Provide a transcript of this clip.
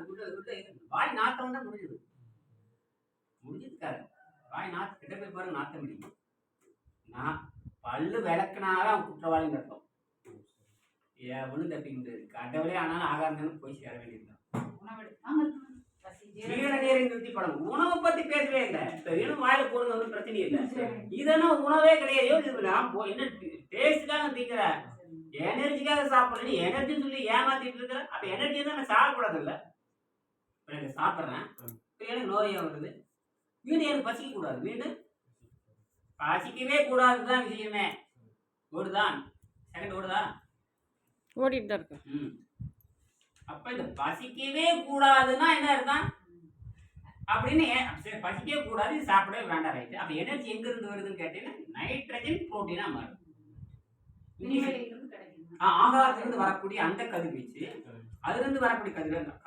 விட்டு விட்டு வாய் நாத்தம் தான் முடிஞ்சது. முடிஞ்சதுக்காரு. வாய் நாத்து கிட்ட போய் பாருங்க நாத்தம் முடியும் நான் பல்லு விளக்குனாதான் குற்றவாளின்னு அர்த்தம். எவனும் தப்பிக்க முடியாது கடவுளே ஆனாலும் ஆகாரம் போய் சேர ஜீரணநீரை நிறுத்தி படம் உணவை பத்தி பேசவே இல்லை. இப்ப வேணும் வாயில போடுங்க ஒன்றும் பிரச்சனை இல்லை. இதெல்லாம் உணவே கிடையாது. என்ன டேஸ்ட்டுக்காக திங்கிற. எனர்ஜிக்காக சாப்பிட்றேன் எனர்ஜின்னு சொல்லி ஏமாத்திட்டு இருக்கிற? அப்ப எனர்ஜி தான் நான் சாப்பிடக்கூடாது இல்ல? எனக்கு சாப்பிட்றேன். இப்ப எனக்கு நோயா வருது. வீடு எனக்கு பசிக்க கூடாது. வீடு பசிக்கவே கூடாதுதான் விஷயமே. ஓடுதான். செகண்ட் ஓடுதா? ஓடிட்டு தான் இருக்கு. ம். அப்ப இந்த பசிக்கவே கூடாதுன்னா என்ன அர்த்தம்? அப்படின்னு ஏன் சரி பசிக்கவே கூடாது இது சாப்பிடவே வேண்டாம் ரைட்டு அப்ப எனர்ஜி எங்க இருந்து வருதுன்னு கேட்டீங்கன்னா நைட்ரஜன் புரோட்டீனா மாறும். இங்கிலீஷ் விண்வெளியிலிருந்து கிடைக்கும். ஆ, ஆகாயத்திலிருந்து வரக்கூடிய அந்த கதிர்வீச்சு. அதிலிருந்து வரக்கூடிய கதிர்கள் அது